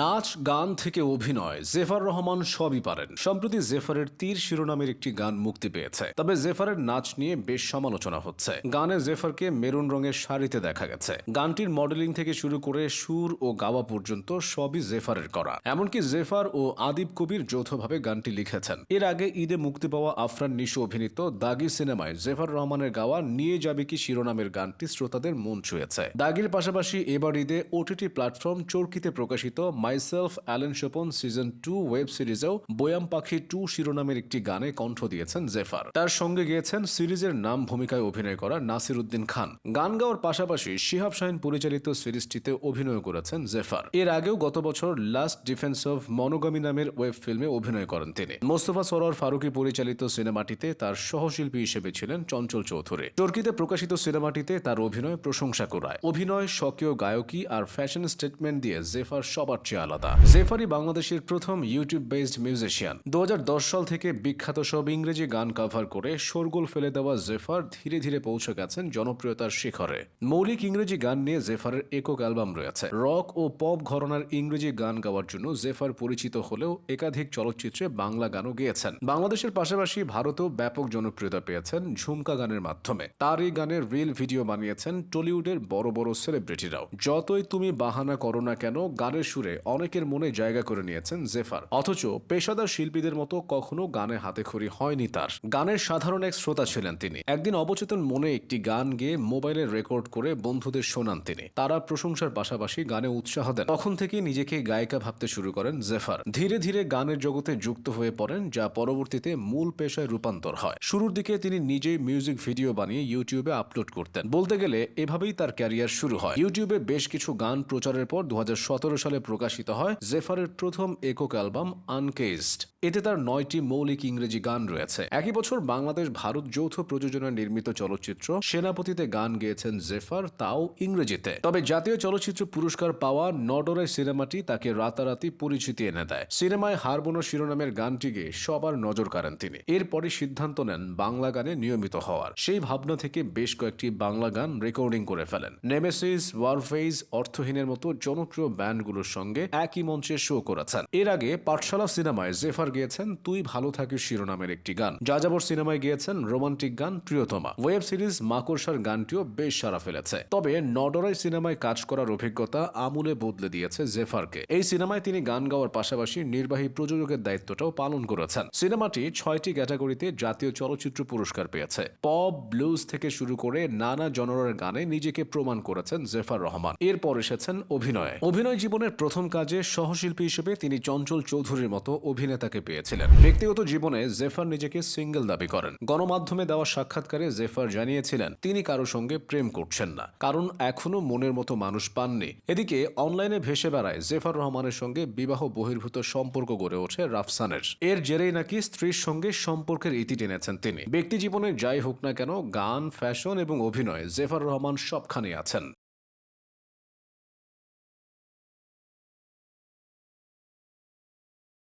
নাচ, গান থেকে অভিনয় জেফার রহমান সবই পারেন। সম্প্রতি জেফারের তীর শিরোনামের একটি গান মুক্তি পেয়েছে। তবে জেফারের নাচ নিয়ে বেশ সমালোচনা হচ্ছে। গানে জেফারকে মেরুন রঙের শাড়িতে দেখা গেছে। গানটির মডেলিং থেকে শুরু করে সুর ও গাওয়া পর্যন্ত সবই জেফারের করা। এমনকি জেফার ও আদিব কবির যৌথভাবে গানটি লিখেছেন। এর আগে ঈদে মুক্তি পাওয়া আফরান নিশু অভিনীত দাগি সিনেমায় জেফার রহমানের গাওয়া নিয়ে যাবে কি শিরোনামের গানটি শ্রোতাদের মন ছুঁয়েছে। দাগির পাশাপাশি এবার ঈদে ওটিটি প্ল্যাটফর্ম চরকিতে প্রকাশিত myself Allen Swapan season two web সিরিজেও বয়াম পাখি টু শিরোনামের একটি গানে কণ্ঠ দিয়েছেন জেফার। তার সঙ্গে গিয়েছেন সিরিজের নাম ভূমিকায় অভিনয় করা নাসির উদ্দিন খান। গান গাওয়ার পাশাপাশি শিহাব শাহিন পরিচালিত সিরিজটিতে অভিনয় করেছেন জেফার। এর আগেও গত বছর লাস্ট ডিফেন্স অফ মনোগামী নামের ওয়েব ফিল্মে অভিনয় করেন তিনি। মোস্তফা সরোয়ার ফারুকি পরিচালিত সিনেমাটিতে তার সহশিল্পী হিসেবে ছিলেন চঞ্চল চৌধুরী। টর্কিতে প্রকাশিত সিনেমাটিতে তার অভিনয় প্রশংসা করায় অভিনয়, স্বকীয় গায়কী আর ফ্যাশন স্টেটমেন্ট দিয়ে জেফার সবার চেয়ে আলাদা। জেফারই বাংলাদেশের প্রথম ইউটিউব বেসড মিউজিশিয়ান দু সাল থেকে বিখ্যাত সব ইংরেজি গান কভার করে শোরগোল ফেলে দেওয়া জেফার ধীরে ধীরে পৌঁছে গেছেন জনপ্রিয়তার শিখরে। মৌলিক ইংরেজি গান নিয়ে জেফারের একক অ্যালবাম রয়েছে। রক ও পপ ঘরনার ইংরেজি গান গাওয়ার জন্য জেফার পরিচিত হলেও একাধিক চলচ্চিত্রে বাংলা গানও গেয়েছেন। বাংলাদেশের পাশাপাশি ভারতেও ব্যাপক জনপ্রিয়তা পেয়েছেন ঝুমকা গানের মাধ্যমে। তার এই গানের রিল ভিডিও বানিয়েছেন টলিউডের বড় বড় সেলিব্রিটিরাও যতই তুমি বাহানা করো না কেন, গানের সুরে অনেকের মনে জায়গা করে নিয়েছেন জেফার। অথচ পেশাদার শিল্পীদের মতো কখনো গানে হাতেখড়ি হয়নি তার। গানের সাধারণ এক শ্রোতা ছিলেন তিনি। একদিন অবচেতন মনে একটি গান গেয়ে মোবাইলে রেকর্ড করে বন্ধুদের শোনান তিনি। তারা প্রশংসার পাশাপাশি গানে উৎসাহ দেন। তখন থেকে নিজেকে গায়িকা ভাবতে শুরু করেন জেফার। ধীরে ধীরে গানের জগতে যুক্ত হয়ে পড়েন, যা পরবর্তীতে মূল পেশায় রূপান্তর হয়। শুরুর দিকে তিনি নিজেই মিউজিক ভিডিও বানিয়ে ইউটিউবে আপলোড করতেন। বলতে গেলে এভাবেই তার ক্যারিয়ার শুরু হয়। ইউটিউবে বেশ কিছু গান প্রচারের পর দু হাজার সতেরো সালে প্রকাশিত হয় জেফারের প্রথম একক অ্যালবাম আনকেজড এতে তার নয়টি মৌলিক ইংরেজি গান রয়েছে। একই বছর বাংলাদেশ ভারত যৌথ প্রযোজনায় নির্মিত চলচ্চিত্র সেনাপতিতে গান গেয়েছেন জেফার, তাও ইংরেজিতে। তবে জাতীয় চলচ্চিত্র পুরস্কার পাওয়া নডরাই সিনেমাটি তাকে রাতারাতি পরিচিতি এনে দেয়। সিনেমায় হারবোনো শিরোনামের গানটি গেয়ে সবার নজর কাড়েন তিনি। এরপরই সিদ্ধান্ত নেন বাংলা গানে নিয়মিত হওয়ার। সেই ভাবনা থেকে বেশ কয়েকটি বাংলা গান রেকর্ডিং করে ফেলেন। নেমেসিস ওয়ারফেজ অর্থহীনের মতো জনপ্রিয় ব্যান্ডগুলোর সঙ্গে একই মঞ্চে শো করেছেন। এর আগে পাঠশালা সিনেমায় জেফার গিয়েছেন তুই ভালো থাকিস শিরোনামের একটি গান। যাযাবর সিনেমায় গিয়েছেন রোমান্টিক গান প্রিয়তমা। ওয়েব সিরিজ মাকড়সার গানটিও বেশ সারা ফেলেছে। তবে নডরাই সিনেমায় কাজ করার অভিজ্ঞতা আমূলে বদলে দিয়েছে জেফারকে। এই সিনেমায় তিনি গান গাওয়ার পাশাপাশি নির্বাহী প্রযোজকের দায়িত্বটাও পালন করেছেন। সিনেমাটি ছয়টি ক্যাটাগরিতে জাতীয় চলচ্চিত্র পুরস্কার পেয়েছে। পপ, ব্লুজ থেকে শুরু করে নানা জনরের গানে নিজেকে প্রমাণ করেছেন জেফার রহমান। এরপর এসেছেন অভিনয়ে। অভিনয় জীবনের প্রথম কাজে সহশিল্পী হিসেবে তিনি চঞ্চল চৌধুরীর মতো অভিনেতাকে পেয়েছিলেন। ব্যক্তিগত জীবনে জেফার নিজেকে সিঙ্গেল দাবি করেন। গণমাধ্যমে দেওয়া সাক্ষাৎকারে জেফার জানিয়েছিলেন, তিনি কারও সঙ্গে প্রেম করছেন না, কারণ এখনও মনের মতো মানুষ পাননি। এদিকে অনলাইনে ভেসে বেড়ায় জেফার রহমানের সঙ্গে বিবাহ বহির্ভূত সম্পর্ক গড়ে ওঠে রাফসানের। এর জেরেই নাকি স্ত্রীর সঙ্গে সম্পর্কের ইতি টেনেছেন তিনি। ব্যক্তি জীবনে যাই হোক না কেন, গান, ফ্যাশন এবং অভিনয় জেফার রহমান সবখানে আছেন।